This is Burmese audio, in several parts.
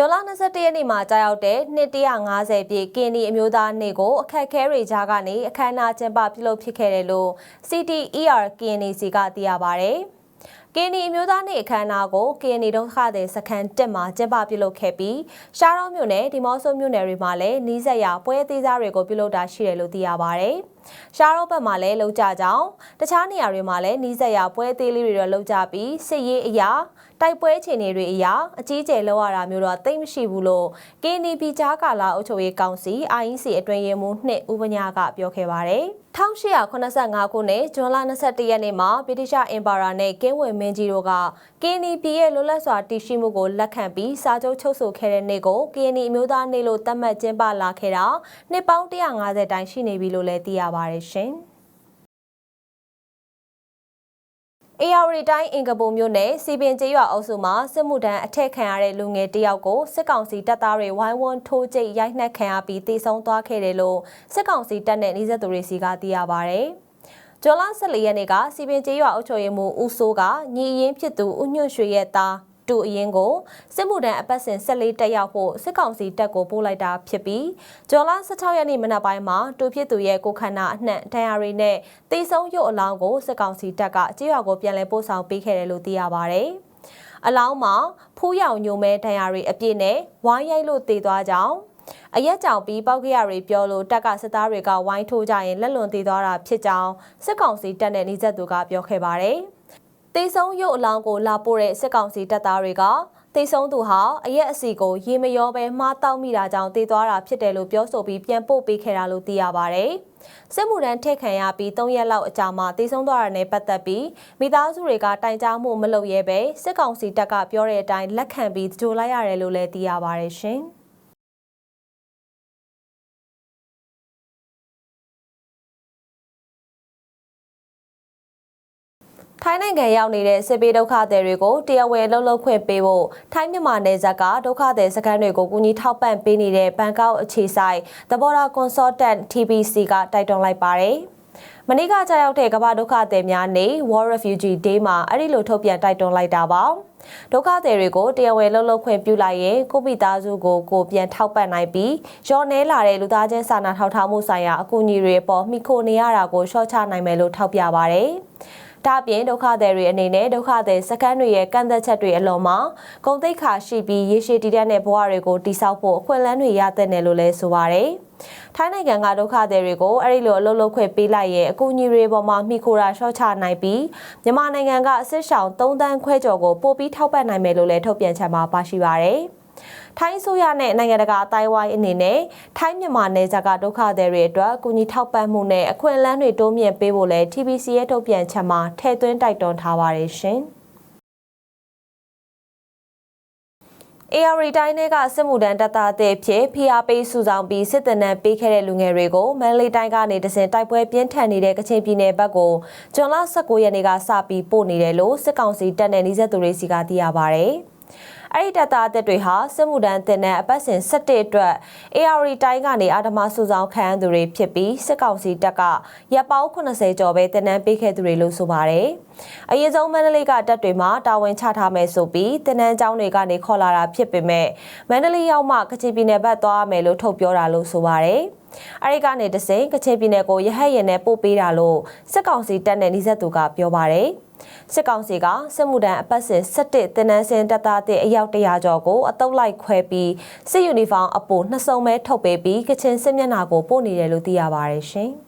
ဇွန်လ21ရက်နေ့မှာကြာရောက်တဲ့နှစ်150ပြည့်ကင်းဒီအမျိုးသားနေ့ကိုအခက်အခဲတွေကြားကနေအခမ်းအနားကျင်းပပြုလုပ်ဖြစ်ခဲ့တယ်လို့ CTER KNC ကသိရပါဗျ။ကင်းဒီအမျိုးသားနေ့အခမ်းအနားကိုကင်းဒီဒုက္ခသည်စခန်းတက်မှာကျင်းပပြုလုပ်ခဲ့ပြီးရှားတော်မြို့နယ်ဒီမော့ဆိုမြို့နယ်တွေမှာလည်းနီးစပ်ရာပွဲသေးစားတွေကိုပြုလုပ်တာရှိတယ်လို့သိရပါဗျ။ရှားတော်ဘက်မှာလည်းလုံကြကြောင်းတခြားနေရာတွေမှာလည်းနီးစပ်ရာပွဲသေးလေးတွေတော့လုံကြပြီးစစ်ရေးအရာ တိုက်ပွဲအခြေအနေတွေအရာအကြီးကျယ်လောက်ရတာမျိုးတော့သိမ့်မရှိဘူးလို့ KNP ကြားကာလာအုပ်ချုပ်ရေးကောင်စီ IEC အတွင်းရေးမှူးနှစ်ဦးပညာကပြောခဲ့ပါတယ်။1885ခုနှစ်ဇွန်လ21ရက်နေ့မှာဗြိတိရှ်အင်ပါယာနဲ့ကင်းဝင်မင်းကြီးတို့က KNP ရဲ့လွတ်လပ်စွာတည်ရှိမှုကိုလက်ခံပြီးစာချုပ်ချုပ်ဆိုခဲ့တဲ့နေ့ကို KNP အမျိုးသားနေ့လို့သတ်မှတ်ကျင်းပလာခဲ့တာနှစ်ပေါင်း150တိုင်ရှိနေပြီလို့လည်းသိရပါတယ်ရှင်။ AR တိုင်းအင်ကပုံမြို့နယ်စီပင်ကျေးရွာအုပ်စုမှာစစ်မှုထမ်းအထက်ခံရတဲ့လူငယ်တယောက်ကိုစစ်ကောင်စီတပ်သားတွေဝိုင်းဝန်းထိုးကျိတ်ရိုက်နှက်ခံရပြီးတေဆုံးသွားခဲ့တယ်လို့စစ်ကောင်စီတပ်နဲ့နှိစက်သူတွေစီကသိရပါဗျ။ဂျွန်လ14ရက်နေ့ကစီပင်ကျေးရွာအုပ်ချုပ်ရေးမှူးဦးစိုးကညီအရင်ဖြစ်သူဦးညွန့်ရွှေရဲ့သား တူအရင်ကိုစစ်မှုထမ်းအပတ်စဉ်14တက်ရောက်ဖို့စစ်ကောင်စီတပ်ကိုပို့လိုက်တာဖြစ်ပြီးဂျော်လာ16ရက်နေ့မနက်ပိုင်းမှာတူဖြစ်သူရဲ့ကိုခန္ဓာအနှံ့ဒဏ်ရာတွေနဲ့တေဆုံးရုပ်အလောင်းကိုစစ်ကောင်စီတပ်ကကြေးရွာကိုပြန်လည်ပို့ဆောင်ပေးခဲ့တယ်လို့သိရပါဗျ။အလောင်းမှာဖူးရောင်ညိုမဲဒဏ်ရာတွေအပြည့်နဲ့ဝိုင်းရိုက်လို့တေသွားကြောင်းအရက်ကြောင်ပြီးပောက်ကရတွေပြောလို့တက်ကစစ်သားတွေကဝိုင်းထိုးကြရင်လက်လွန်သေးသွားတာဖြစ်ကြောင်းစစ်ကောင်စီတပ်နဲ့နှိစက်သူကပြောခဲ့ပါတယ်။ တေဆုံးရုပ်အလောင်းကိုလာပို့တဲ့စစ်ကောင်စီတပ်သားတွေကတေဆုံးသူဟာအရက်အစီကိုရေမရောပဲမှားတောက်မိတာကြောင့်တေသွားတာဖြစ်တယ်လို့ပြောဆိုပြီးပြန်ပို့ပေးခဲ့တာလို့သိရပါဗျ။စစ်မှုထမ်းထည့်ခံရပြီး၃ရက်လောက်အကြာမှာတေဆုံးသွားတာနဲ့ပတ်သက်ပြီးမိသားစုတွေကတိုင်ကြားမှုမလုပ်ရဲပဲစစ်ကောင်စီတပ်ကပြောတဲ့အတိုင်းလက်ခံပြီးကြိုလိုက်ရတယ်လို့လည်းသိရပါဗျရှင်။ ထိုင်းနိုင်ငံရောက်နေတဲ့စစ်ပေးဒုက္ခသည်တွေကိုတရားဝင်လှုပ်လှုပ်ခွင့်ပေးဖို့ထိုင်းမြန်မာနယ်စပ်ကဒုက္ခသည်စခန်းတွေကိုကူညီထောက်ပံ့ပေးနေတဲ့ဘန်ကောက်အခြေစိုက်သဘောထား consultant TBC ကတိုက်တွန်းလိုက်ပါတယ်။မနေ့ကကြာရောက်တဲ့ကမ္ဘာဒုက္ခသည်များနေ့ World Refugee Day မှာအဲ့ဒီလိုထုတ်ပြန်တိုက်တွန်းလိုက်တာပါ။ဒုက္ခသည်တွေကိုတရားဝင်လှုပ်လှုပ်ခွင့်ပြုလိုက်ရင်ကိုပိသားစုကိုကိုပြန်ထောက်ပံ့နိုင်ပြီးရောနေလာတဲ့လူသားချင်းစာနာထောက်ထားမှုဆိုင်ရာအကူအညီတွေအပေါ်မိခိုနေရတာကိုရှော့ချနိုင်မယ်လို့ထောက်ပြပါဗျ။ ဒါအပြင်ဒုက္ခသည်တွေအနေနဲ့ဒုက္ခသည်စခန်းတွေရဲ့ကန့်သက်ချက်တွေအလုံးမှာဂုံတိတ်ခါရှိပြီးရေရှည်တည်တဲ့ဘဝတွေကိုတိစောက်ဖို့အခွင့်အလမ်းတွေရတဲ့နယ်လို့လဲဆိုပါရယ်ထိုင်းနိုင်ငံကဒုက္ခသည်တွေကိုအဲ့ဒီလိုအလုပ်လုပ်ခွင့်ပေးလိုက်ရဲ့အကူအညီတွေပေါ်မှာမိခိုတာရှော့ချနိုင်ပြီးမြန်မာနိုင်ငံကအစ်စ်ရှောင်3တန်းခွဲကျော်ကိုပို့ပြီးထောက်ပံ့နိုင်မယ်လို့လည်းထုတ်ပြန်ချက်မှာပါရှိပါရယ်။ ထိုင်းဆိုရနဲ့နိုင်ငံတကာအတိုင်းဝိုင်းအနေနဲ့ထိုင်းမြန်မာနယ်စပ်ကဒုက္ခသည်တွေအတွက်ကူညီထောက်ပံ့မှုနဲ့အခွင့်အလမ်းတွေတိုးမြင့်ပေးဖို့လဲ TBC ရဲ့ထုတ်ပြန်ချက်မှာထည့်သွင်းတိုက်တွန်းထားပါတယ်ရှင်။ AR တိုင်းတွေကစစ်မှုထမ်းတပ်သားတဲ့ဖြစ်ဖိအားပေးစုဆောင်ပြီးစစ်တပ်နဲ့ပေးခဲ့တဲ့လူငယ်တွေကိုမန္တလေးတိုင်းကနေတစဉ်တိုက်ပွဲပြင်းထန်နေတဲ့ကချင်ပြည်နယ်ဘက်ကိုဇွန်လ19ရက်နေ့ကစပြီးပို့နေတယ်လို့စစ်ကောင်စီတပ်နဲ့နှိစက်သူတွေစီကသိရပါဗျ။ အဲ့ဒီတပ်သားအသစ်တွေဟာစစ်မှုထမ်းတင်တဲ့အပတ်စဉ်17အတွက် AR တိုင်းကနေအာဓမစုဆောင်ခံရသူတွေဖြစ်ပြီးစစ်ကောင်စီတပ်ကရပ်ပေါင်း80ကျော်ပဲတင်နန်းပေးခဲ့သူတွေလို့ဆိုပါတယ်။အရင်ဆုံးမန္တလေးကတပ်တွေမှာတာဝန်ချထားမယ်ဆိုပြီးတင်နန်းကျောင်းတွေကနေခေါ်လာတာဖြစ်ပေမဲ့မန္တလေးရောက်မှကချင်ပြည်နယ်ဘက်သွားမယ်လို့ထုတ်ပြောတာလို့ဆိုပါတယ်။အဲဒီကနေတစိကချင်ပြည်နယ်ကိုရဟတ်ရင်နဲ့ပို့ပေးတာလို့စစ်ကောင်စီတပ်နဲ့နှိစက်သူကပြောပါတယ်။ စစ်ကောင်စီကစစ်မှုထမ်းအပတ်စဉ်17တင်နန်းစင်တပ်သားတဲ့အယောက်100ကျော်ကိုအတုပ်လိုက်ခွဲပြီးစစ်ယူနီဖောင်းအပိုနှစ်စုံပဲထုတ်ပေးပြီးကချင်စစ်မျက်နှာကိုပို့နေတယ်လို့သိရပါတယ်ရှင်။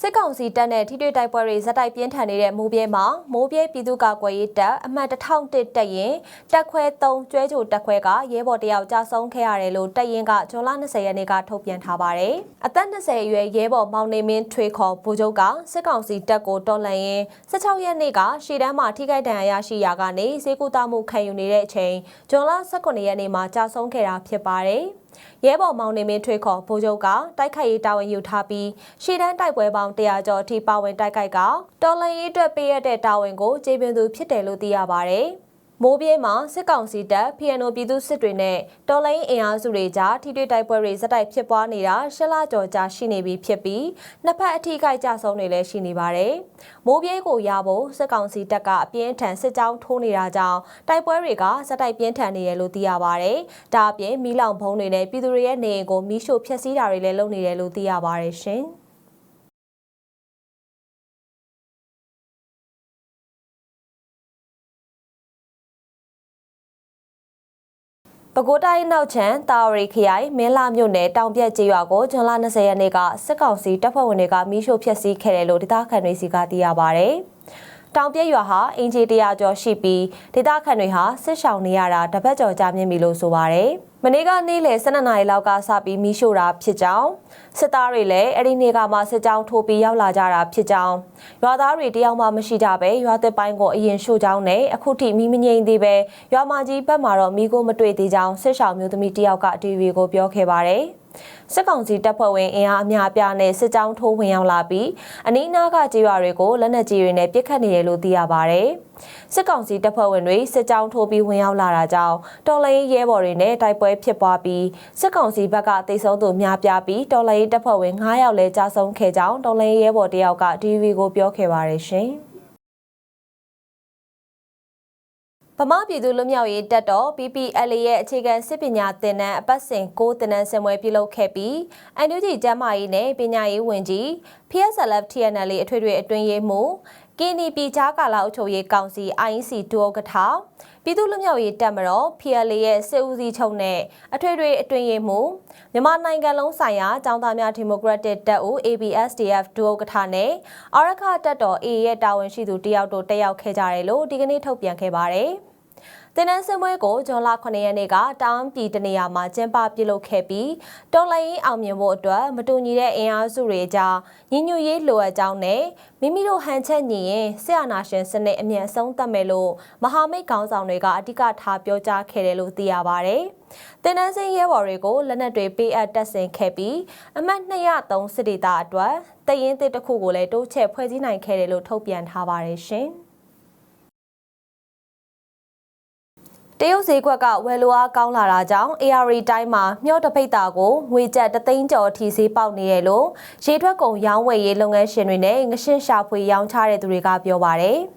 စစ်ကောင်စီတပ်နဲ့ထိတွေ့တိုက်ပွဲတွေဇက်တိုက်ပြင်းထန်နေတဲ့မိုးပြဲမှာမိုးပြဲပြည်သူ့ကာကွယ်ရေးတပ်အမှတ်1001တပ်ရင်တပ်ခွဲ3ကျွဲချိုတပ်ခွဲကရဲဘော်တယောက်ကြာဆုံးခဲ့ရတယ်လို့တပ်ရင်ကဇွန်လ20ရက်နေ့ကထုတ်ပြန်ထားပါတယ်။အသက်20အရွယ်ရဲဘော်မောင်နေမင်းထွေခေါ်ဗိုလ်ချုပ်ကစစ်ကောင်စီတပ်ကိုတော်လှန်ရင်း16ရက်နေ့ကရှေ့တန်းမှာထိခိုက်ဒဏ်ရာရရှိရာကနေဈေးကူတာမှုခံယူနေတဲ့အချိန်ဇွန်လ18ရက်နေ့မှာကြာဆုံးခဲ့တာဖြစ်ပါတယ်။ ရဲဘော်မောင်နေမင်းထွေးခေါ်ဗိုလ်ချုပ်ကတိုက်ခိုက်ရေးတာဝန်ယူထားပြီးရှေ့တန်းတိုက်ပွဲပေါင်း100ကျော်အထိပါဝင်တိုက်ခိုက်ကတော်လှန်ရေးအတွက်ပေးရတဲ့တာဝန်ကိုကျေပြင်းသူဖြစ်တယ်လို့သိရပါဗျ။ မိုးပြေးမှာစစ်ကောင်စီတပ် PNO ပြည်သူစစ်တွေနဲ့တော်လိုင်းအင်အားစုတွေကြားထိတွေ့တိုက်ပွဲတွေဇက်တိုက်ဖြစ်ပွားနေတာရှစ်လကျော်ကြာရှိနေပြီဖြစ်ပြီးနှစ်ဖက်အထိကိကြဆုံးတွေလည်းရှိနေပါတယ်။မိုးပြေးကိုရဖို့စစ်ကောင်စီတပ်ကအပြင်းထန်စစ်ကြောင်းထိုးနေတာကြောင့်တိုက်ပွဲတွေကဇက်တိုက်ပြင်းထန်နေရလို့သိရပါတယ်။ဒါအပြင်မီးလောင်ဘုံတွေနဲ့ပြည်သူတွေရဲ့နေအိမ်ကိုမီးရှို့ဖျက်ဆီးတာတွေလည်းလုပ်နေတယ်လို့သိရပါတယ်ရှင်။ ပဲခူးတိုင်းနောက်ချမ်းတာဝရီခရိုင်မင်းလာမြို့နယ်တောင်ပြက်ကျေးရွာကိုဇွန်လ20ရက်နေ့ကစစ်ကောင်စီတပ်ဖွဲ့ဝင်တွေကမီးရှို့ဖျက်ဆီးခဲ့တယ်လို့ဒေသခံတွေစီကသိရပါဗျ။ တောင်ပြက်ရွာဟာအင်ဂျီတရာကျော်ရှိပြီးဒေသခံတွေဟာစစ်ရှောင်နေရတာတပတ်ကျော်ကြာမြင့်ပြီလို့ဆိုပါဗျ။မနေ့ကနေ့လယ်12နာရီလောက်ကစပြီးမီးရှို့တာဖြစ်ကြောင်းစစ်သားတွေလည်းအဲ့ဒီနေ့ကမှစစ်ကြောင်းထိုးပြီးရောက်လာကြတာဖြစ်ကြောင်းရွာသားတွေတယောက်မှမရှိကြပဲရွာသစ်ပိုင်းကိုအရင်ရှို့ကြောင်းနဲ့အခုထိမီးမငိမ့်သေးပဲရွာမကြီးဘက်မှာတော့မီးကိုမတွေ့သေးကြောင်းစစ်ရှောင်မျိုးသမီးတယောက်ကတီဗီကိုပြောခဲ့ပါတယ်။ စစ်ကောင်စီတပ်ဖွဲ့ဝင်အင်အားအများအပြားနဲ့စစ်ကြောင်းထိုးဝင်ရောက်လာပြီးအနီးနားကကြေးရွာတွေကိုလက်နက်ကြီးတွေနဲ့ပစ်ခတ်နေတယ်လို့သိရပါဗျ။စစ်ကောင်စီတပ်ဖွဲ့ဝင်တွေစစ်ကြောင်းထိုးပြီးဝင်ရောက်လာတာကြောင့်တော်လိုင်းရဲဘော်တွေနဲ့တိုက်ပွဲဖြစ်ပွားပြီးစစ်ကောင်စီဘက်ကတိတ်ဆုံးသူများပြားပြီးတော်လိုင်းတပ်ဖွဲ့ဝင်9ယောက်လည်းကြာဆုံးခဲ့ကြောင်းတော်လိုင်းရဲဘော်တယောက်က DV ကိုပြောခဲ့ပါတယ်ရှင်။ ဗမာပြည်သူလူမျိုးရေးတက်တော် PPL ရဲ့အခြေခံစစ်ပညာသင်တန်းအပတ်စဉ်6သင်တန်းဆင်ပွဲပြုလုပ်ခဲ့ပြီး NUG ကျမ်းမာရေးနဲ့ပညာရေးဝန်ကြီး PSLF TNL အထွေထွေအတွင်းရေးမှူးကင်းနီပြည်ကြားကာလအုပ်ချုပ်ရေးကောင်စီ INC ဒုဥက္ကဋ္ဌပြည်သူ့လူမျိုးရေးတက်မတော် PLA ရဲ့စစ်ဦးစီးချုပ်နဲ့အထွေထွေအတွင်းရေးမှူးမြန်မာနိုင်ငံလုံးဆိုင်ရာចောင်းသားများဒီမိုကရက်တစ်တပ်ဦး ABSDF ဒုဥက္ကဋ္ဌနဲ့အာရခတပ်တော် AA ရဲ့တာဝန်ရှိသူတယောက်တို့တက်ရောက်ခဲ့ကြတယ်လို့ဒီကနေ့ထုတ်ပြန်ခဲ့ပါတယ်။ တင်နန်းစင်ပွဲကိုဇွန်လ9ရက်နေ့ကတောင်ပြည်တနေရာမှာကျင်းပပြုလုပ်ခဲ့ပြီးတော်လိုင်းအောင်မြင်ဖို့အတွက်မတူညီတဲ့အင်အားစုတွေကြားညီညွတ်ရေးလိုအပ်ကြောင်းနဲ့မိမိတို့ဟန်ချက်ညီရင်ဆရာနာရှင်စနစ်အမြင့်ဆုံးသတ်မယ်လို့မဟာမိတ်ခေါင်းဆောင်တွေကအဓိကထားပြောကြားခဲ့တယ်လို့သိရပါဗျ။တင်နန်းစင်ရဲဘော်တွေကိုလက်နက်တွေပေးအပ်တက်ဆင်ခဲ့ပြီးအမှတ်203စစ်ဒေသအတွက်တရင်တစ်တစ်ခုကိုလည်းတိုးချဲ့ဖွဲ့စည်းနိုင်ခဲ့တယ်လို့ထုတ်ပြန်ထားပါတယ်ရှင်။ တရုတ်ဈေးကွက်ကဝယ်လိုအားကောင်းလာတာကြောင့် AR တိုင်းမှာမျောတပိတ်တာကိုငွေကျပ်တသိန်းကျော်အထိဈေးပေါက်နေရလို့ရေထွက်ကုန်ရောင်းဝယ်ရေးလုပ်ငန်းရှင်တွေနဲ့ငရှင်းရှာဖွေရောင်းချတဲ့သူတွေကပြောပါတယ်။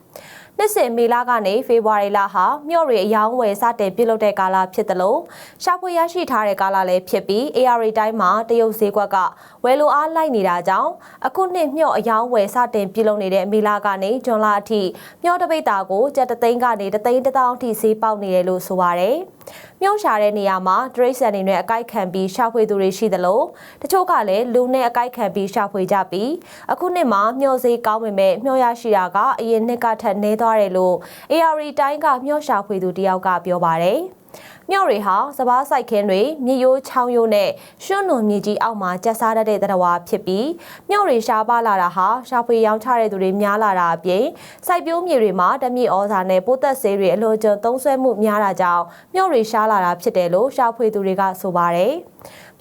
နှစ်စဉ်မေလကနေဖေဖော်ဝါရီလဟာမြို့တွေအယောင်းဝယ်စတင်ပြုလုပ်တဲ့ကာလဖြစ်တယ်လို့ရှာဖွေရရှိထားတဲ့ကာလလည်းဖြစ်ပြီး AR တိုင်းမှာတရုတ်ဈေးကွက်ကဝယ်လိုအားလိုက်နေတာကြောင့်အခုနှစ်မြို့အယောင်းဝယ်စတင်ပြုလုပ်နေတဲ့မေလကနေဇွန်လအထိမြို့တပိတ်တာကိုကျပ်တသိန်းကနေတသိန်းတစ်သောင်းအထိဈေးပေါက်နေတယ်လို့ဆိုပါတယ်။မြုံရှာတဲ့နေရာမှာဒရိတ်ဆန်တွေနဲ့အကိုက်ခံပြီးရှာဖွေသူတွေရှိသလိုတချို့ကလည်းလူနဲ့အကိုက်ခံပြီးရှာဖွေကြပြီးအခုနှစ်မှာမျောစေးကောင်းပေမဲ့မျောရရှိတာကအရင်နှစ်ကထက်နည်းသွားတယ်လို့ AR တိုင်းကမျောရှာဖွေသူတယောက်ကပြောပါတယ်။မြောက်တွေဟာစပားဆိုင်ခင်းတွေမြေရိုးချောင်းရိုးနဲ့ရွှွန့်နုံမြေကြီးအောက်မှာကျက်စားတတ်တဲ့သတ္တဝါဖြစ်ပြီးမြောက်တွေရှားပါလာတာဟာရှာဖွေရောင်းချတဲ့သူတွေများလာတာအပြင်စိုက်ပျိုးမြေတွေမှာတမြေဩဇာနဲ့ပိုးသက်ဆေးတွေအလိုကျုံသုံးစွဲမှုများတာကြောင့်မြောက်တွေရှားလာတာဖြစ်တယ်လို့ရှာဖွေသူတွေကဆိုပါတယ်။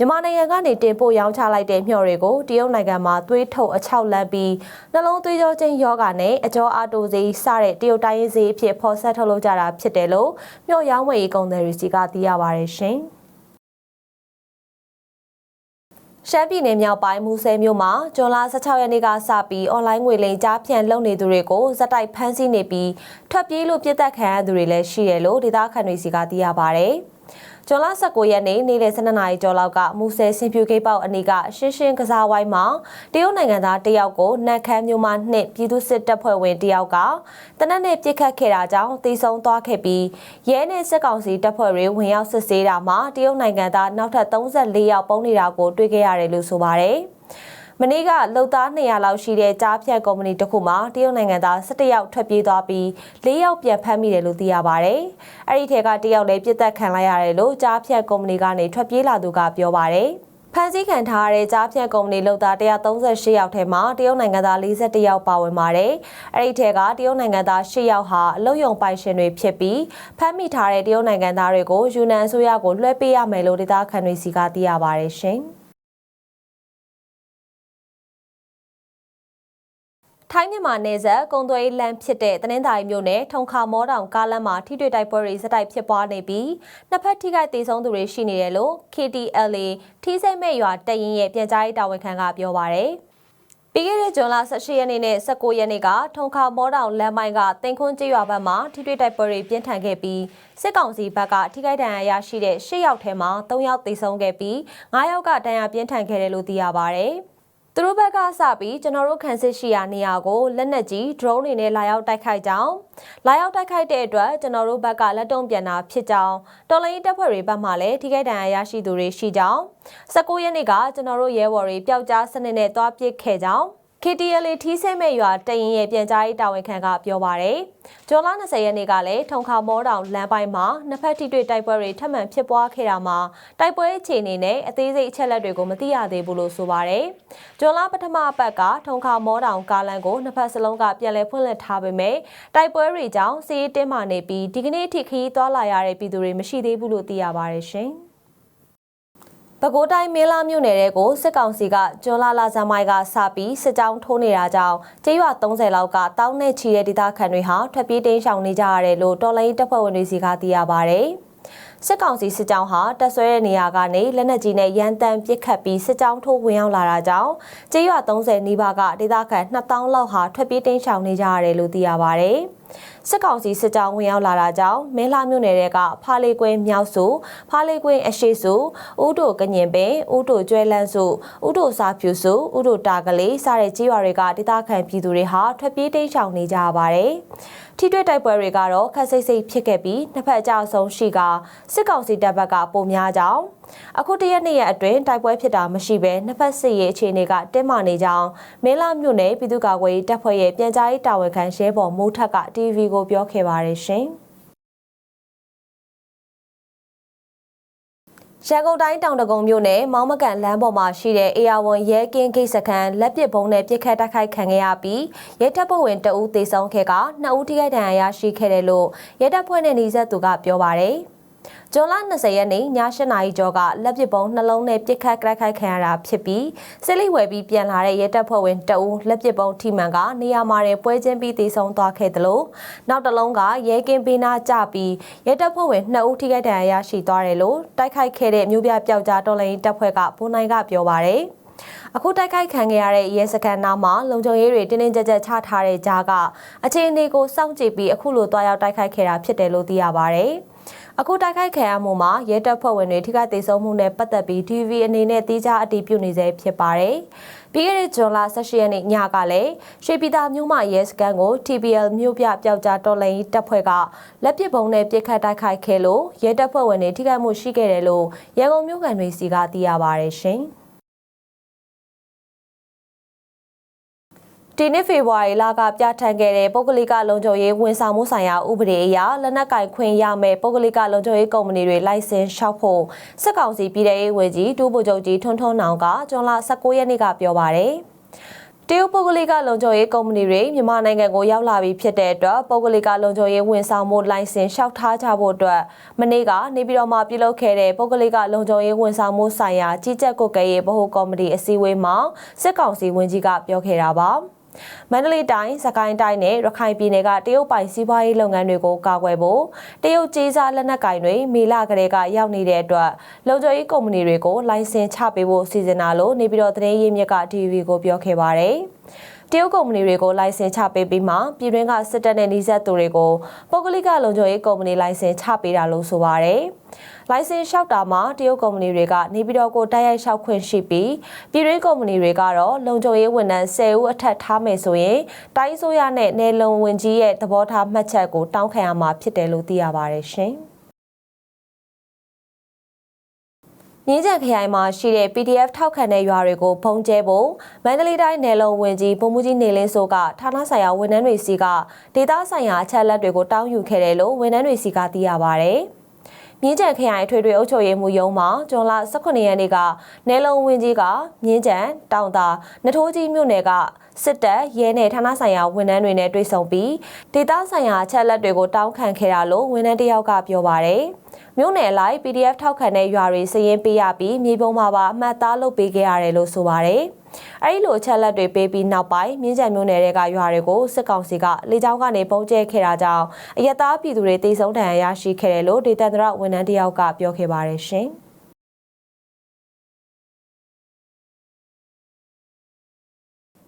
မြန်မာနိုင်ငံကနေတင်ပို့ရောင်းချလိုက်တဲ့မျှော်တွေကိုတရုတ်နိုင်ငံမှာသွေးထုတ်အချောက်လန့်ပြီးနှလုံးသွေးကြောချင်းယောဂါနဲ့အကြောအာတိုစေးစတဲ့တရုတ်တိုင်းရင်းစေးအဖြစ်ဖော်ဆက်ထုတ်လုပ်ကြတာဖြစ်တယ်လို့မျှော်ရောင်းဝယ်ရေးကုန်သည်တွေစီကသိရပါတယ်ရှင်။ရှမ်းပြည်နယ်မြောက်ပိုင်းမူဆယ်မြို့မှာဇွန်လ16ရက်နေ့ကစပြီးအွန်လိုင်းငွေလိမ်ကြားဖြန့်လုပ်နေသူတွေကိုဇက်တိုက်ဖမ်းဆီးနေပြီးထွက်ပြေးလို့ပြစ်တက်ခံရသူတွေလည်းရှိတယ်လို့ဒေသခံတွေစီကသိရပါဗျ။ ဇွန်လ19ရက်နေ့နေ့လယ်12နာရီကျော်လောက်ကမူဆယ်စင်ပြူဂိတ်ပေါက်အနီးကရှင်းရှင်းကစားဝိုင်းမှာတရုတ်နိုင်ငံသားတယောက်ကိုနတ်ခမ်းမြို့မှနှစ်ပြည်သူစစ်တပ်ဖွဲ့ဝင်တယောက်ကတနက်နေ့ပြစ်ခတ်ခဲ့တာကြောင့်ตีဆုံးသွားခဲ့ပြီးရဲနဲ့စစ်ကောင်စီတပ်ဖွဲ့တွေဝင်ရောက်စစ်ဆေးတာမှာတရုတ်နိုင်ငံသားနောက်ထပ်34ယောက်ပုံနေတာကိုတွေ့ခဲ့ရတယ်လို့ဆိုပါတယ်။ မနေ့ကလုံသား200လောက်ရှိတဲ့ကြားဖြတ်ကုမ္ပဏီတစ်ခုမှာတရုတ်နိုင်ငံသား17ယောက်ထွက်ပြေးသွားပြီး4ယောက်ပြန်ဖမ်းမိတယ်လို့သိရပါဗျ။အဲ့ဒီထဲက1ယောက်လည်းပြစ်သက်ခံလိုက်ရတယ်လို့ကြားဖြတ်ကုမ္ပဏီကနေထွက်ပြေးလာသူကပြောပါဗျ။ဖန်ဆီးခံထားရတဲ့ကြားဖြတ်ကုမ္ပဏီလုပ်သား138ယောက်ထဲမှာတရုတ်နိုင်ငံသား41ယောက်ပါဝင်ပါတယ်။အဲ့ဒီထဲကတရုတ်နိုင်ငံသား10ယောက်ဟာအလုံယုံပိုင်ရှင်တွေဖြစ်ပြီးဖမ်းမိထားတဲ့တရုတ်နိုင်ငံသားတွေကိုယူနန်အစိုးရကိုလွှဲပေးရမယ်လို့ဒေသခံတွေစီကသိရပါတယ်ရှင်။ ထိုင်းမြန်မာနယ်စပ်ကုံသွေးလမ်းဖြစ်တဲ့တနင်္သာရီမြို့နယ်ထုံခါမောတောင်ကားလမ်းမှာထိတွေ့တိုက်ပွဲတွေစတိုက်ဖြစ်ပွားနေပြီးနှစ်ဖက်ထိခိုက်ဒေဆုံးသူတွေရှိနေတယ်လို့ KTLA ထီးစိမ့်မဲ့ရွာတရင်ရဲ့ပြန်ကြားရေးတာဝန်ခံကပြောပါရယ်ပြီးခဲ့တဲ့ဇွန်လ18ရက်နေ့နဲ့19ရက်နေ့ကထုံခါမောတောင်လမ်းပိုင်းကတင်ခွန်းကျေးရွာဘက်မှာထိတွေ့တိုက်ပွဲတွေပြင်းထန်ခဲ့ပြီးစစ်ကောင်စီဘက်ကထိခိုက်ဒဏ်ရာရရှိတဲ့10ယောက်ထဲမှာ3ယောက်သေဆုံးခဲ့ပြီး9ယောက်ကဒဏ်ရာပြင်းထန်ခဲ့တယ်လို့သိရပါရယ်။ သူတို့ဘက်ကစပြီးကျွန်တော်တို့ခံစစ်ရှိရာနေရာကိုလက်နက်ကြီး drone တွေနဲ့လာရောက်တိုက်ခိုက်ကြောင်းလာရောက်တိုက်ခိုက်တဲ့အတွက်ကျွန်တော်တို့ဘက်ကလက်တုံ့ပြန်တာဖြစ်ကြောင်းတော်လိုင်းတပ်ဖွဲ့တွေဘက်မှလည်းထိခိုက်ဒဏ်ရာရရှိသူတွေရှိကြောင်း19ရက်နေ့ကကျွန်တော်တို့ရဲဘော်တွေပျောက်ကြားစနစ်နဲ့တွားပစ်ခဲ့ကြောင်း KTLA ထီးဆဲမဲ့ရွာတရင်ရဲ့ပြန်ကြားရေးတာဝန်ခံကပြောပါရယ်။ကျော်လာ20ရက်နေ့ကလည်းထုံခါမောတောင်လမ်းပိုင်းမှာနှစ်ဖက်ထိတွေ့တိုက်ပွဲတွေထပ်မံဖြစ်ပွားခဲ့တာမှာတိုက်ပွဲအခြေအနေနဲ့အသေးစိတ်အချက်လက်တွေကိုမသိရသေးဘူးလို့ဆိုပါရယ်။ကျော်လာပထမအပတ်ကထုံခါမောတောင်ကားလမ်းကိုနှစ်ဖက်စလုံးကပြန်လည်ဖွင့်လှစ်ထားပေမဲ့တိုက်ပွဲတွေကြောင့်စီးရီးတင်းမာနေပြီးဒီကနေ့ထိခရီးသွားလာရတဲ့ပြည်သူတွေမရှိသေးဘူးလို့သိရပါရယ်ရှင်။ ပဲခူးတိုင်းမင်းလာမြို့နယ်တဲကိုစစ်ကောင်စီကကျွန်းလာလာဇမိုင်ကစပြီးစစ်ကြောင်းထိုးနေတာကြောင့်ကျေးရွာ30လောက်ကတောင်းနဲ့ချီတဲ့ဒေသခံတွေဟာထွက်ပြေးတိမ်းရှောင်နေကြရတယ်လို့တော်လိုင်းတပ်ဖွဲ့ဝင်တွေစီကသိရပါဗျ။စစ်ကောင်စီစစ်ကြောင်းဟာတက်ဆွဲတဲ့နေရာကနေလက်နက်ကြီးနဲ့ရန်တမ်းပစ်ခတ်ပြီးစစ်ကြောင်းထိုးဝင်ရောက်လာတာကြောင့်ကျေးရွာ30နီးပါးကဒေသခံ2000လောက်ဟာထွက်ပြေးတိမ်းရှောင်နေကြရတယ်လို့သိရပါဗျ။စစ်ကောင်စီစစ်ကြောင်းဝင်ရောက်လာတာကြောင့်မင်းလာမြို့နယ်ကဖားလေးကွင်းမြောက်စုဖားလေးကွင်းအရှိစုဥတို့ကညင်ပင်ဥတို့ကျွဲလန်းစုဥတို့စာဖြူစုဥတို့တာကလေးစတဲ့ကြေးရွာတွေကဒေသခံပြည်သူတွေဟာထွက်ပြေးတိမ်းရှောင်နေကြပါတယ်ထိတွေ့တိုက်ပွဲတွေကတော့ခက်စိတ်စိတ်ဖြစ်ခဲ့ပြီးနှစ်ဖက်အကြအဆုံးရှိကစစ်ကောင်စီတပ်ဘက်ကပုံများကြောင်းအခုတရက်နှစ်ရက်အတွင်းတိုက်ပွဲဖြစ်တာမရှိဘဲနှစ်ဖက်စစ်ရေးအခြေအနေကတင်းမာနေကြောင်းမင်းလာမြို့နယ်ပြည်သူ့ကာကွယ်ရေးတပ်ဖွဲ့ရဲ့ပြန်ကြားရေးတာဝန်ခံရဲဘော်မိုးထက်က TV ကိုပြောခဲ့ပါတယ်ရှင်။ရန်ကုန်တိုင်းတောင်တကုံမြို့နယ်မောင်းမကန်လမ်းပေါ်မှာရှိတဲ့အေယာဝန်ရဲကင်းဂိတ်စခန်းလက်ပစ်ဘုံနဲ့ပြစ်ခတ်တိုက်ခိုက်ခံခဲ့ရပြီးရဲတပ်ဖွဲ့ဝင်တအူးသေဆုံးခဲ့ကနှစ်ဦးထိခိုက်ဒဏ်ရာရရှိခဲ့တယ်လို့ရဲတပ်ဖွဲ့နဲ့နှီးဆက်သူကပြောပါတယ်။ ဇွန်လ20ရက်နေ့ည8နာရီကျော်ကလက်ပစ်ပုံးနှလုံးနဲ့ပစ်ခတ်တိုက်ခိုက်ခံရတာဖြစ်ပြီးစစ်လိဝယ်ပြီးပြန်လာတဲ့ရဲတပ်ဖွဲ့ဝင်တအူးလက်ပစ်ပုံးထိမှန်ကနေရာမှာပွဲချင်းပြီးတေဆုံးသွားခဲ့တယ်လို့နောက်တစ်လုံးကရဲကင်းပေးနာကြပြီးရဲတပ်ဖွဲ့ဝင်2ဦးထိခိုက်ဒဏ်ရာရရှိသွားတယ်လို့တိုက်ခိုက်ခဲ့တဲ့မြို့ပြပျောက်ကြားတော်လိုင်းတပ်ဖွဲ့ကဘုံနိုင်ကပြောပါရယ်အခုတိုက်ခိုက်ခံခဲ့ရတဲ့ရဲစခန်းနားမှာလုံခြုံရေးတွေတင်းတင်းကြပ်ကြပ်ချထားတဲ့ကြားကအခြေအနေကိုစောင့်ကြည့်ပြီးအခုလိုတွားရောက်တိုက်ခိုက်ခဲ့တာဖြစ်တယ်လို့သိရပါဗျ။ အခုတိုက်ခိုက်ခံရမှုမှာရဲတပ်ဖွဲ့ဝင်တွေထိခိုက်ဒေဆုံးမှုနဲ့ပတ်သက်ပြီး TV အနေနဲ့တိကျအတည်ပြုနေစေဖြစ်ပါတယ်။ပြီးခဲ့တဲ့ဇွန်လ18ရက်နေ့ညကလည်းရွှေပြည်သာမြို့မှာရဲစခန်းကို TPL မြို့ပြပျောက်ကြားတော်လိုင်းတပ်ဖွဲ့ကလက်ပစ်ဗုံးနဲ့ပစ်ခတ်တိုက်ခိုက်ခဲ့လို့ရဲတပ်ဖွဲ့ဝင်တွေထိခိုက်မှုရှိခဲ့တယ်လို့ရန်ကုန်မြို့ကန်တွေစီကသိရပါတယ်ရှင်။ ဒီနှစ်ဖေဖော်ဝါရီလကပြဋ္ဌာန်းခဲ့တဲ့ပုဂ္ဂလိကလုံခြုံရေးဝန်ဆောင်မှုဆိုင်ရာဥပဒေအရလက်နက်ကင်ခွင့်ရမယ်ပုဂ္ဂလိကလုံခြုံရေးကုမ္ပဏီတွေလိုင်စင်လျှောက်ဖို့စစ်ကောင်စီပြည်ထောင်ရေးဝန်ကြီးဒူးဗိုလ်ချုပ်ကြီးထွန်းထွန်းနောင်ကဇွန်လ19ရက်နေ့ကပြောပါတယ်တရုတ်ပုဂ္ဂလိကလုံခြုံရေးကုမ္ပဏီတွေမြန်မာနိုင်ငံကိုရောက်လာပြီးဖြစ်တဲ့အတွက်ပုဂ္ဂလိကလုံခြုံရေးဝန်ဆောင်မှုလိုင်စင်လျှောက်ထားကြဖို့အတွက်မနေ့ကနေပြည်တော်မှာပြုလုပ်ခဲ့တဲ့ပုဂ္ဂလိကလုံခြုံရေးဝန်ဆောင်မှုဆိုင်ရာကြီးကြပ်ကွပ်ကဲရေးဗဟိုကော်မတီအစည်းအဝေးမှာစစ်ကောင်စီဝန်ကြီးကပြောခဲ့တာပါ။ မန္တလေးတိုင်းစကိုင်းတိုင်းနဲ့ရခိုင်ပြည်နယ်ကတရုတ်ပိုင်စီးပွားရေးလုပ်ငန်းတွေကိုကာကွယ်ဖို့တရုတ်ကြေးစားလက်နက်ကင်တွေမေလကလေးကရောက်နေတဲ့အတွက်လုံခြုံရေးကုမ္ပဏီတွေကိုလိုင်စင်ချပေးဖို့စီစဉ်တာလို့နေပြည်တော်သတင်းရင်းမြစ်က TV ကိုပြောခဲ့ပါတယ် တရုတ်ကုမ္ပဏီတွေကိုလိုင်စင်ချပေးပြီးမှပြည်တွင်းကစစ်တပ်နဲ့နှိစက်သူတွေကိုပုဂ္ဂလိကလုံခြုံရေးကုမ္ပဏီလိုင်စင်ချပေးတာလို့ဆိုပါတယ်။လိုင်စင်လျှောက်တာမှာတရုတ်ကုမ္ပဏီတွေကနေပြည်တော်ကိုတိုက်ရိုက်လျှောက်ခွင့်ရှိပြီးပြည်တွင်းကုမ္ပဏီတွေကတော့လုံခြုံရေးဝန်ထမ်း10ဦးအထက်ထားမယ်ဆိုရင်တိုင်းဆိုရနဲ့နယ်လုံဝင်ကြီးရဲ့သဘောထားမှတ်ချက်ကိုတောင်းခံရမှာဖြစ်တယ်လို့သိရပါတယ်ရှင်။ မြင်းကြံခရိုင်မှာရှိတဲ့ PDF ထောက်ခံတဲ့ရွာတွေကိုဖုံးကျဲဖို့မန္တလေးတိုင်းနယ်လုံဝင်ကြီးပုံမှုကြီးနေလင်းစိုးကဌာနဆိုင်ရာဝန်ထမ်းတွေစီကဒေသဆိုင်ရာအချက်လက်တွေကိုတောင်းယူခဲ့တယ်လို့ဝန်ထမ်းတွေစီကသိရပါဗျ။မြင်းကြံခရိုင်ထွေထွေအုပ်ချုပ်ရေးမှူးရုံးမှာဇွန်လ18ရက်နေ့ကနယ်လုံဝင်းကြီးကမြင်းကြံတောင်တာနထိုးကြီးမြို့နယ်က စစ်တပ်ရဲနယ်ဌာနဆိုင်ရာဝန်ထမ်းတွေနဲ့တွေ့ဆုံပြီးဒေသဆိုင်ရာအချက်လက်တွေကိုတောင်းခံခဲ့တာလို့ဝန်ထမ်းတယောက်ကပြောပါတယ်။မြို့နယ်လိုက် PDF ထောက်ခံတဲ့ရွာတွေစည်ရင်ပေးရပြီးမြေပုံမှာပါအမှတ်သားလုပ်ပေးခဲ့ရတယ်လို့ဆိုပါတယ်။။အဲဒီလိုအချက်လက်တွေပေးပြီးနောက်ပိုင်းမြင်းကြံမျိုးနယ်တွေကရွာတွေကိုစစ်ကောင်စီကလေကြောင်းကနေပုံကျဲခဲ့တာကြောင့်အရတားပြည်သူတွေတိတ်ဆုံးဒဏ်ရာရရှိခဲ့တယ်လို့ဒေသန္တရဝန်ထမ်းတယောက်ကပြောခဲ့ပါတယ်ရှင်။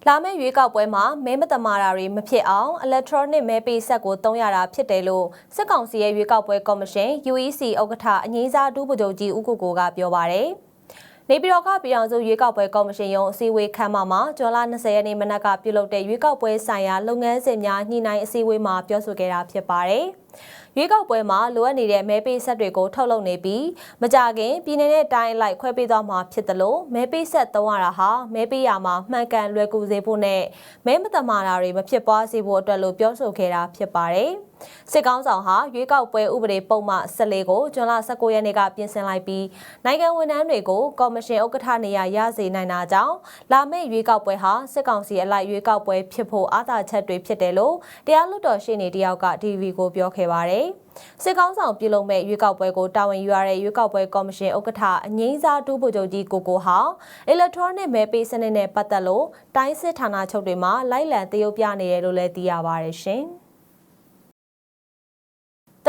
လာမယ့်ရွေးကောက်ပွဲမှာမဲမတမာတာတွေမဖြစ်အောင် electronic မဲပေးဆက်ကိုတုံးရတာဖြစ်တယ်လို့စစ်ကောင်စီရဲ့ရွေးကောက်ပွဲကော်မရှင် UEC ဥက္ကဋ္ဌအငိမ့်စားဒူးဗိုလ်ချုပ်ကြီးဦးကိုကိုကပြောပါရယ် နေပြည်တော်ကပြည်အောင်စုရွေးကောက်ပွဲကော်မရှင်ရုံးအစည်းအဝေးခန်းမမှာဇွန်လ20ရက်နေ့မနက်ကပြုလုပ်တဲ့ရွေးကောက်ပွဲဆိုင်ရာလုပ်ငန်းစဉ်များညှိနှိုင်းအစည်းအဝေးမှာပြောဆိုခဲ့တာဖြစ်ပါတယ်။ရွေးကောက်ပွဲမှာလိုအပ်နေတဲ့မဲပေးဆက်တွေကိုထုတ်လုပ်နေပြီးမကြခင်ပြည်내နဲ့တိုင်းလိုက်ခွဲပေးသွားမှာဖြစ်တယ်လို့မဲပေးဆက်သုံးရတာဟာမဲပေးရမှာမှန်ကန်လွယ်ကူစေဖို့နဲ့မဲမတမာတာတွေမဖြစ်ပွားစေဖို့အတွက်လို့ပြောဆိုခဲ့တာဖြစ်ပါတယ်။ စစ်ကောင်းဆောင်ဟာရွေးကောက်ပွဲဥပဒေပုံမှန်14ကိုဇွန်လ19ရက်နေ့ကပြင်ဆင်လိုက်ပြီးနိုင်ငံဝန်ထမ်းတွေကိုကော်မရှင်ဥက္ကဋ္ဌနေရာရစေနိုင်တာကြောင့်လာမယ့်ရွေးကောက်ပွဲဟာစစ်ကောင်စီအလိုက်ရွေးကောက်ပွဲဖြစ်ဖို့အားသာချက်တွေဖြစ်တယ်လို့တရားလွှတ်တော်ရှေ့နေတယောက်က DV ကိုပြောခဲ့ပါတယ်။စစ်ကောင်းဆောင်ပြုလုပ်မဲ့ရွေးကောက်ပွဲကိုတာဝန်ယူရတဲ့ရွေးကောက်ပွဲကော်မရှင်ဥက္ကဋ္ဌအငိမ့်စားတူးဗိုလ်ချုပ်ကြီးကိုကိုဟာ electronic မဲပေးစနစ်နဲ့ပတ်သက်လို့တိုင်းစစ်ဌာနချုပ်တွေမှာလိုက်လံတရုပ်ပြနေတယ်လို့လည်းသိရပါတယ်ရှင်။တ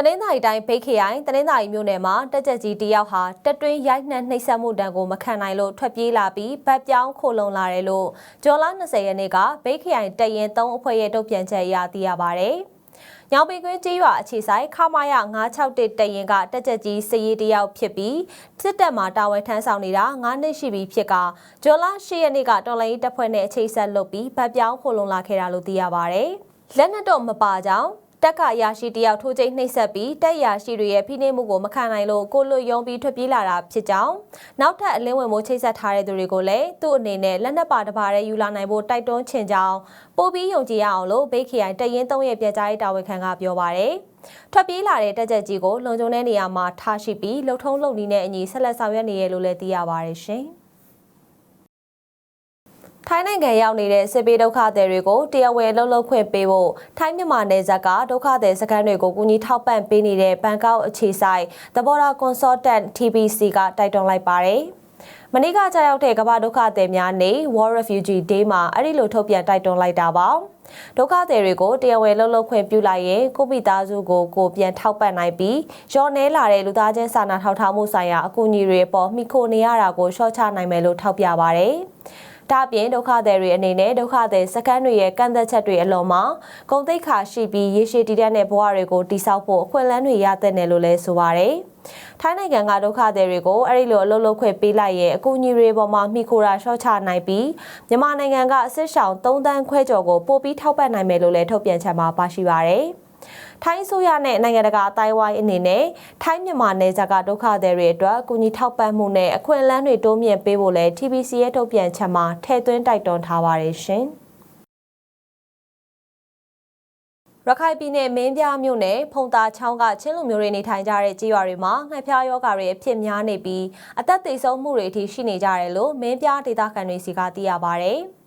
နင်္သာရီတိုင်းဖိတ်ခရိုင်တနင်္သာရီမြို့နယ်မှာတက်ကြကြီးတယောက်ဟာတက်တွင်းရိုက်နှက်နှိပ်စက်မှုတံကိုမခံနိုင်လို့ထွက်ပြေးလာပြီးဗတ်ပြောင်းခိုလုံလာတယ်လို့ကျော်လာ20ရက်နေ့ကဖိတ်ခရိုင်တရင်3အဖွဲ့ရဲ့တုံ့ပြန်ချက်အရသိရပါဗျ။ညောင်ပင်ကွင်းကျေးရွာအခြေဆိုင်ခမာယ961တရင်ကတက်ကြကြီးစည်ရီတယောက်ဖြစ်ပြီးစစ်တပ်မှတာဝန်ထမ်းဆောင်နေတာ9နှစ်ရှိပြီဖြစ်ကကျော်လာ10ရက်နေ့ကတော်လိုင်းတပ်ဖွဲ့နဲ့အခြေဆက်လုပ်ပြီးဗတ်ပြောင်းခိုလုံလာခဲ့တာလို့သိရပါဗျ။လက်နက်တော့မပါကြောင်း တက်ကအရာရှိတယောက်ထိုးကျိတ်နှိပ်စက်ပြီးတက်အရာရှိတွေရဲ့ဖိနှိပ်မှုကိုမခံနိုင်လို့ကိုလွတ်ယုံပြီးထွက်ပြေးလာတာဖြစ်ကြောင်းနောက်ထပ်အလင်းဝင်မှုချိတ်ဆက်ထားတဲ့သူတွေကိုလည်းသူ့အနေနဲ့လက်နက်ပါတစ်ပါးရဲယူလာနိုင်ဖို့တိုက်တွန်းချင်ကြောင်းပို့ပြီးယုံကြည်ရအောင်လို့ဘေးခရိုင်တရင်သုံးရဲ့ပြကြားရေးတာဝန်ခံကပြောပါရယ်ထွက်ပြေးလာတဲ့တက်ကြက်ကြီးကိုလုံခြုံတဲ့နေရာမှာထားရှိပြီးလှုပ်ထုံးလုံနီးနဲ့အညီဆက်လက်ဆောင်ရွက်နေရလို့လည်းသိရပါရရှင်။ ထိုင်းနိုင်ငံရောက်နေတဲ့စစ်ပေးဒုက္ခသည်တွေကိုတရားဝင်လှုပ်လှုပ်ခွင့်ပေးဖို့ထိုင်းမြန်မာနယ်စပ်ကဒုက္ခသည်စခန်းတွေကိုကူညီထောက်ပံ့ပေးနေတဲ့ဘန်ကောက်အခြေဆိုင်သဘောထား consultant TBC ကတိုက်တွန်းလိုက်ပါတယ်။မနေ့ကကြာရောက်တဲ့ကမ္ဘာဒုက္ခသည်များနေ့ World Refugee Day မှာအဲ့ဒီလိုထုတ်ပြန်တိုက်တွန်းလိုက်တာပါ။ဒုက္ခသည်တွေကိုတရားဝင်လှုပ်လှုပ်ခွင့်ပြုလိုက်ရင်ကိုပိသားစုကိုကိုပြန်ထောက်ပံ့နိုင်ပြီးရော်နေလာတဲ့လူသားချင်းစာနာထောက်ထားမှုဆိုင်ရာအကူအညီတွေပေါ်မိခိုနေရတာကိုရှော့ချနိုင်မယ်လို့ထောက်ပြပါဗျ။ ဒါ့အပြင်ဒုက္ခသည်တွေအနေနဲ့ဒုက္ခသည်စခန်းတွေရဲ့ကန့်သက်ချက်တွေအလုံးမှာဂုံတိတ်ခါရှိပြီးရေရှည်တည်တဲ့ဘဝတွေကိုတိစောက်ဖို့အခွင့်အလမ်းတွေရတဲ့နယ်လို့လဲဆိုပါရယ်ထိုင်းနိုင်ငံကဒုက္ခသည်တွေကိုအဲ့ဒီလိုအလုပ်လုပ်ခွင့်ပေးလိုက်ရဲ့အကူအညီတွေပေါ်မှာမိခိုရာရှော့ချနိုင်ပြီးမြန်မာနိုင်ငံကအစစ်ဆောင်3တန်းခွဲကျော်ကိုပို့ပြီးထောက်ပံ့နိုင်မယ်လို့လည်းထုတ်ပြန်ချက်မှာပါရှိပါရယ်။ ထိုင်းဆိုရနဲ့နိုင်ငံတကာအတိုင်းဝိုင်းအနေနဲ့ထိုင်းမြန်မာနယ်စပ်ကဒုက္ခသည်တွေအတွက်အကူအညီထောက်ပံ့မှုနဲ့အခွင့်အလမ်းတွေတိုးမြင့်ပေးဖို့လဲ TBC ရဲ့ထုတ်ပြန်ချက်မှာထည့်သွင်းတိုက်တွန်းထားပါတယ်ရှင်။ရခိုင်ပြည်နယ်မင်းပြမြို့နယ်ဖုံတာချောင်းကချင်းလူမျိုးတွေနေထိုင်ကြတဲ့ကြေးရွာတွေမှာငှက်ဖျားယောဂါတွေအဖြစ်များနေပြီးအသက်သေဆုံးမှုတွေအထိရှိနေကြတယ်လို့မင်းပြဒေသခံတွေစီကသိရပါဗျ။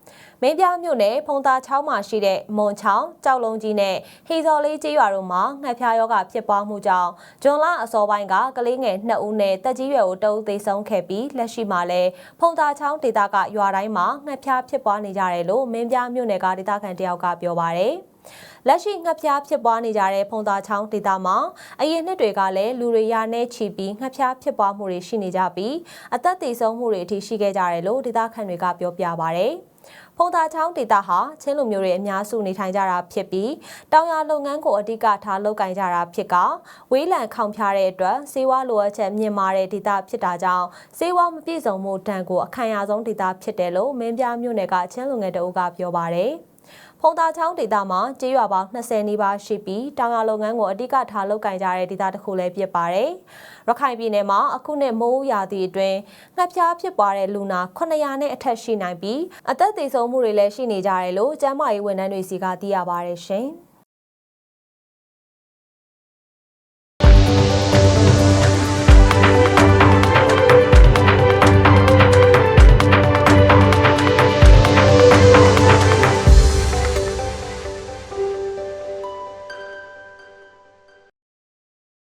မင်းပြမြို့နယ်ဖုံသာချောင်းမှာရှိတဲ့မွန်ချောင်းကြောက်လုံးကြီးနဲ့ဟီဇော်လေးကျေးရွာတို့မှာငှက်ဖျားယောဂဖြစ်ပွားမှုကြောင့်ဂျွန်လအစောပိုင်းကကလေးငယ်2ဦးနဲ့တက်ကြီးရွယ်ကိုတအုပ်သေဆုံးခဲ့ပြီးလက်ရှိမှာလည်းဖုံသာချောင်းဒေသကရွာတိုင်းမှာငှက်ဖျားဖြစ်ပွားနေကြတယ်လို့မင်းပြမြို့နယ်ကဒေသခံတယောက်ကပြောပါတယ်လက်ရှိငှက်ဖျားဖြစ်ပွားနေကြတဲ့ဖုံသာချောင်းဒေသမှာအရင်နှစ်တွေကလည်းလူတွေရနဲ့ချီပြီးငှက်ဖျားဖြစ်ပွားမှုတွေရှိနေကြပြီးအသက်သေဆုံးမှုတွေအထိရှိခဲ့ကြတယ်လို့ဒေသခံတွေကပြောပြပါဗျ။ ဖုံသာချောင်းဒေသဟာချင်းလူမျိုးတွေအများစုနေထိုင်ကြတာဖြစ်ပြီးတောင်ယာလုပ်ငန်းကိုအဓိကထားလုပ်ကိုင်ကြတာဖြစ်ကဝေးလံခေါင်ဖျားတဲ့အတွက်စေဝါလိုအပ်ချက်မြင့်မားတဲ့ဒေသဖြစ်တာကြောင့်စေဝါမပြည့်စုံမှုတန်ကိုအခံရဆုံးဒေသဖြစ်တယ်လို့မင်းပြမြို့နယ်ကချင်းလူငယ်တအုပ်ကပြောပါတယ် ဖုံတာချောင်းဒေသမှာကျေးရွာပေါင်း20နီးပါးရှိပြီးတောင်ယာလုပ်ငန်းကိုအဓိကထားလုပ်ကင်ကြတဲ့ဒေသတစ်ခုလည်းဖြစ်ပါတယ်။ရခိုင်ပြည်နယ်မှာအခုနှစ်မိုးရာသီအတွင်းငှက်ဖျားဖြစ်ပွားတဲ့လူနာ900နဲ့အထက်ရှိနိုင်ပြီးအသက်သေဆုံးမှုတွေလည်းရှိနေကြတယ်လို့ကျန်းမာရေးဝန်ထမ်းတွေစီကသိရပါတယ်ရှင်။